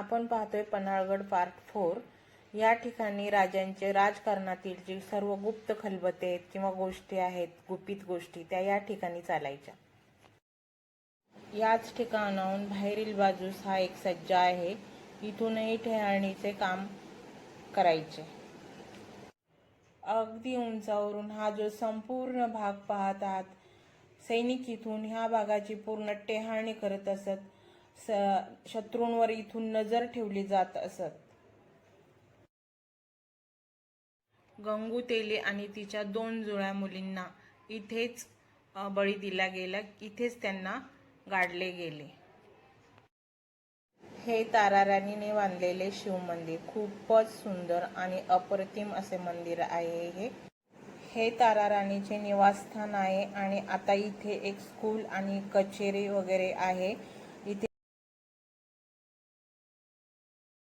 आपण पाहतोय Panhalgad part four. या ठिकाणी राजांचे राजकारणातील जी सर्व गुप्त खलबते आहेत किंवा गोष्टी आहेत गुपित गोष्टी त्या या ठिकाणी चालायच्या. याच ठिकाणाहून बाहेरील बाजूस हा एक सज्जा आहे. इथूनही ठेहाणीचे काम करायचे. अगदी उंचावरून हा जो संपूर्ण भाग पाहत आहात सैनिक इथून ह्या भागाची पूर्ण टेहाणी करत असत. स शत्रूंवर इथून नजर ठेवली जात असत. गंगुतेली आणि तिच्या दोन जुळ्या मुलींना इथेच बळी दिला गेला इथेच त्यांना गाडले गेले. हे ताराराणीने बांधलेले शिव मंदिर खूपच सुंदर आणि अप्रतिम असे मंदिर आहे हे. हे ताराराणीचे निवासस्थान आहे आणि आता इथे एक स्कूल आणि कचेरी वगैरे आहे.